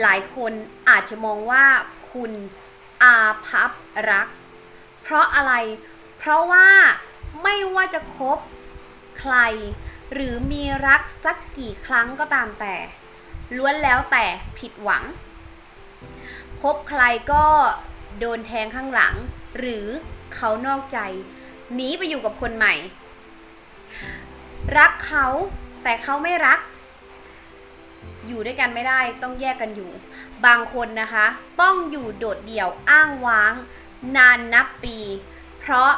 หลายคนอาจจะมองว่าคุณอาพับรัก เพราะอะไร เพราะว่าไม่ว่าจะคบใคร หรือมีรักสักกี่ครั้งก็ตามแต่ ล้วนแล้วแต่ผิดหวัง คบใครก็โดนแทงข้างหลัง หรือเขานอกใจหนีไปอยู่กับคนใหม่ รักเขาแต่เขาไม่รัก อยู่ด้วยกันไม่ได้ต้องแยกกันอยู่ บางคนนะคะ ต้องอยู่โดดเดี่ยวอ้างว้าง นานนับปี เพราะ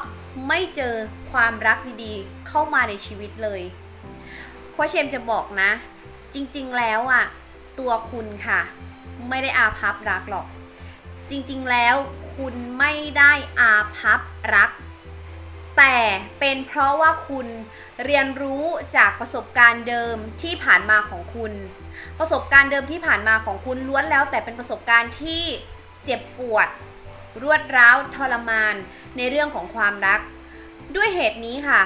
ไม่เจอความรักดีๆ เข้ามาในชีวิตเลยโคชเชมจะบอกนะ จริงๆแล้วอะ ตัวคุณค่ะ ไม่ได้อาภัพรักหรอก จริงๆแล้วคุณไม่ได้อาภัพรัก แต่เป็นเพราะว่าคุณเรียนรู้จากประสบการณ์เดิมที่ผ่านมาของคุณ ประสบการณ์เดิมที่ผ่านมาของคุณล้วนแล้ว แต่เป็นประสบการณ์ที่เจ็บปวด รวดร้าวทรมานในเรื่องของความรัก ด้วยเหตุนี้ค่ะ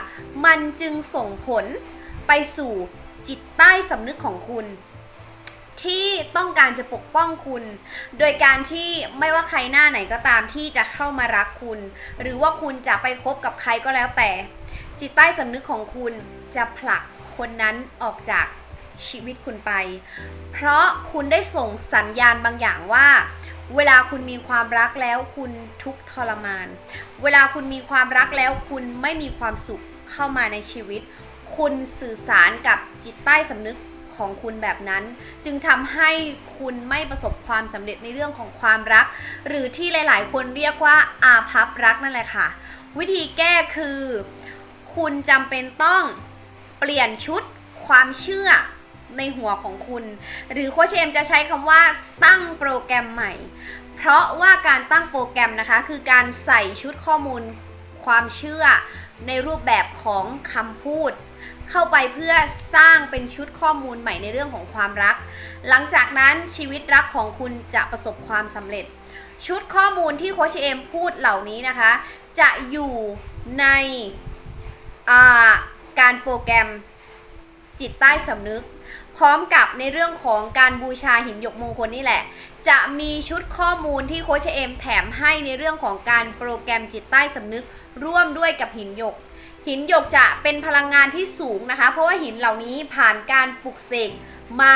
มันจึงส่งผลไปสู่จิตใต้สำนึกของคุณ ที่ต้องการจะปกป้องคุณ โดยการที่ไม่ว่าใครหน้าไหนก็ตามที่จะเข้ามารักคุณ หรือว่าคุณจะไปคบกับใครก็แล้วแต่ จิตใต้สำนึกของคุณจะผลักคนนั้นออกจากชีวิตคุณไป เพราะคุณได้ส่งสัญญาณบางอย่างว่า เวลาคุณมีความรักแล้วคุณทุกทรมาน เวลาคุณมีความรักแล้วคุณไม่มีความสุขเข้ามาในชีวิต คุณสื่อสารกับจิตใต้สำนึก ของคุณแบบนั้น จึงทำให้คุณไม่ประสบความสำเร็จในเรื่องของความรัก หรือที่หลาย ๆ คนเรียกว่าอาภัพรักนั่นแหละค่ะ วิธีแก้คือ คุณจำเป็นต้องเปลี่ยนชุดความเชื่อในหัวของคุณ หรือโคชเอมจะใช้คำว่าตั้งโปรแกรมใหม่ เพราะว่าการตั้งโปรแกรมนะคะ คือการใส่ชุดข้อมูล ความเชื่อในรูปแบบของคำพูด เข้าไปเพื่อสร้างเป็นชุดข้อมูลใหม่ในเรื่องของความรัก หลังจากนั้นชีวิตรักของคุณจะประสบความสำเร็จ ชุดข้อมูลที่โคชเอมพูดเหล่านี้นะคะ จะอยู่ในการโปรแกรมจิตใต้สำนึก พร้อมกับในเรื่องของการบูชาหินหยกมงคลนี่แหละ จะมีชุดข้อมูลที่โคชเอมแถมให้ในเรื่องของการโปรแกรมจิตใต้สำนึก ร่วมด้วยกับหินหยก หินหยกจะเป็นพลังงานที่สูงนะคะ เพราะว่าหินเหล่านี้ผ่านการปลุกเสกมา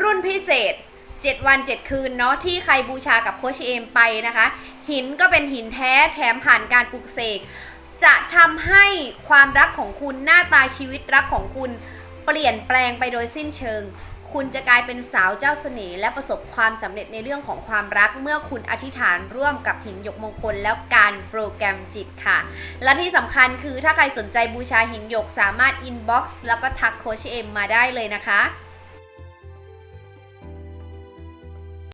รุ่นพิเศษ 7 วัน 7 คืนเนาะที่ใครบูชากับโคชเอมไปนะคะ หินก็เป็นหินแท้แถมผ่านการปลุกเสกจะทำให้ความรักของคุณหน้าตาชีวิตรักของคุณ เปลี่ยนแปลงไปโดยสิ้นเชิง คุณจะกลายเป็นสาวเจ้าเสน่ห์และประสบความสำเร็จในเรื่องของความรัก เมื่อคุณอธิษฐานร่วมกับหินหยกมงคลแล้วการโปรแกรมจิตค่ะ และที่สำคัญคือถ้าใครสนใจบูชาหินหยกสามารถอินบ็อกซ์แล้วก็ทักโคชเอ็มมาได้เลยนะคะ